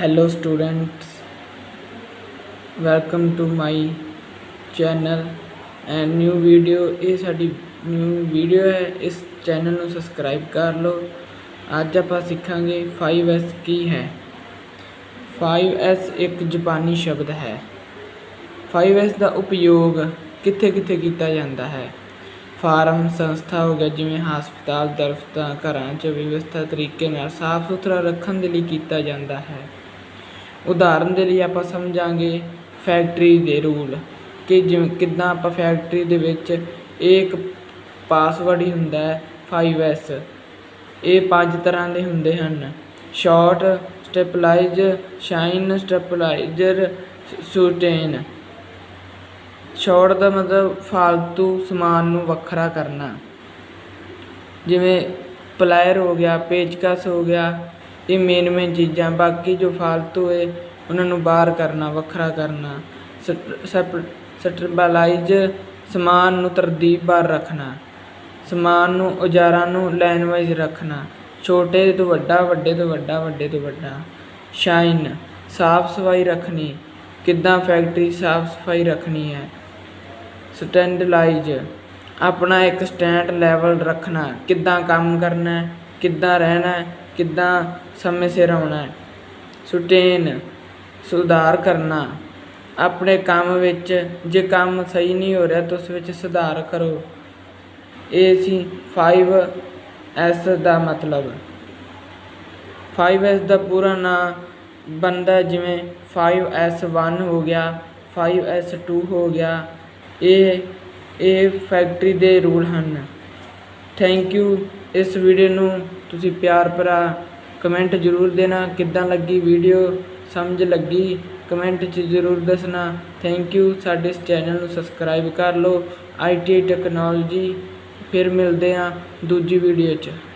hello, students. Welcome to my channel. And new video ਇਹ ਸਾਡੀ new video ਹੈ। ਇਸ ਚੈਨਲ ਨੂੰ ਸਬਸਕ੍ਰਾਈਬ ਕਰ ਲਓ। ਅੱਜ ਆਪਾਂ ਸਿੱਖਾਂਗੇ 5s ਕੀ ਹੈ। 5s ਇੱਕ ਜਾਪਾਨੀ ਸ਼ਬਦ ਹੈ। 5s ਦਾ ਉਪਯੋਗ ਕਿੱਥੇ ਕਿੱਥੇ ਕੀਤਾ ਜਾਂਦਾ ਹੈ? ਫਾਰਮ, ਸੰਸਥਾ ਹੋ ਗਿਆ, ਜਿਵੇਂ ਹਸਪਤਾਲ ਦਫ਼ਤਰਾਂ ਘਰਾਂ 'ਚ ਵਿਵਸਥਾ ਤਰੀਕੇ ਨਾਲ ਸਾਫ਼ ਸੁਥਰਾ ਰੱਖਣ ਦੇ ਲਈ ਕੀਤਾ ਜਾਂਦਾ ਹੈ। ਉਦਾਹਰਨ ਦੇ ਲਈ ਆਪਾਂ ਸਮਝਾਂਗੇ ਫੈਕਟਰੀ ਦੇ ਰੂਲ ਕਿ ਜਿਵੇਂ ਕਿੱਦਾਂ ਆਪਾਂ ਫੈਕਟਰੀ ਦੇ ਵਿੱਚ ਇਹ ਇੱਕ ਪਾਸਵਰਡ ਹੀ ਹੁੰਦਾ ਹੈ 5S ਇਹ ਪੰਜ ਤਰ੍ਹਾਂ ਦੇ ਹੁੰਦੇ ਹਨ। ਸ਼ਾਰਟ ਸਟੈਪਲਾਈਜ਼ ਸ਼ਾਈਨ ਸਟੈਪਲਾਈਜ਼ਰ ਸੁਟੇਨ ਸ਼ਾਰਟ ਦਾ ਮਤਲਬ ਫਾਲਤੂ ਸਮਾਨ ਨੂੰ ਵੱਖਰਾ ਕਰਨਾ। ਜਿਵੇਂ ਪਲਾਇਰ ਹੋ ਗਿਆ, ਪੇਚਕਸ ਹੋ ਗਿਆ ਇਹ ਮੇਨ ਮੇਨ ਚੀਜ਼ਾਂ, ਬਾਕੀ ਜੋ ਫਾਲਤੂ ਹੈ ਉਹਨਾਂ ਨੂੰ ਬਾਹਰ ਕਰਨਾ, ਵੱਖਰਾ ਕਰਨਾ ਸਟਰਬਲਾਈਜ਼ ਸਮਾਨ ਨੂੰ ਤਰਤੀਬਵਾਰ ਰੱਖਣਾ, ਸਮਾਨ ਨੂੰ ਔਜ਼ਾਰਾਂ ਨੂੰ ਲਾਈਨ ਵਾਈਜ਼ ਰੱਖਣਾ, ਛੋਟੇ ਤੋਂ ਵੱਡਾ, ਵੱਡੇ ਤੋਂ ਵੱਡਾ, ਵੱਡੇ ਤੋਂ ਵੱਡਾ, ਸ਼ਾਈਨ ਸਾਫ਼ ਸਫ਼ਾਈ ਰੱਖਣੀ, ਕਿੱਦਾਂ ਫੈਕਟਰੀ ਸਾਫ਼ ਸਫ਼ਾਈ ਰੱਖਣੀ ਹੈ, ਸਟੈਂਡਲਾਈਜ਼ ਆਪਣਾ ਇੱਕ ਸਟੈਂਡ ਲੈਵਲ ਰੱਖਣਾ, ਕਿੱਦਾਂ ਕੰਮ ਕਰਨਾ, ਕਿੱਦਾਂ ਰਹਿਣਾ ਕਿੱਦਾਂ ਸਮੇਂ ਸਿਰ ਆਉਣਾ ਸੁਟੇਨ, ਸੁਧਾਰ ਕਰਨਾ। ਆਪਣੇ ਕੰਮ ਵਿੱਚ ਜੇ ਕੰਮ ਸਹੀ ਨਹੀਂ ਹੋ ਰਿਹਾ, ਤਾਂ ਉਸ ਵਿੱਚ ਸੁਧਾਰ ਕਰੋ। ਇਹ ਸੀ 5S ਦਾ ਮਤਲਬ। 5S ਦਾ ਪੂਰਾ ਨਾਮ ਬਣਦਾ ਜਿਵੇਂ 5S1 ਹੋ ਗਿਆ 5S2 ਹੋ ਗਿਆ। ਇਹ ਇਹ ਫੈਕਟਰੀ ਦੇ ਰੂਲ ਹਨ। ਥੈਂਕ ਯੂ ਇਸ ਵੀਡੀਓ ਨੂੰ ਤੁਸੀਂ ਪਿਆਰ ਭਰਾ ਕਮੈਂਟ ਜ਼ਰੂਰ ਦੇਣਾ। ਕਿੱਦਾਂ ਲੱਗੀ ਵੀਡੀਓ ਸਮਝ ਲੱਗੀ? ਕਮੈਂਟ 'ਚ ਜ਼ਰੂਰ ਦੱਸਣਾ। ਥੈਂਕ ਯੂ ਸਾਡੇ ਇਸ ਚੈਨਲ ਨੂੰ ਸਬਸਕ੍ਰਾਈਬ ਕਰ ਲਓ। ਆਈਟੀ ਟੈਕਨੋਲੋਜੀ ਫਿਰ ਮਿਲਦੇ ਹਾਂ ਦੂਜੀ ਵੀਡੀਓ 'ਚ।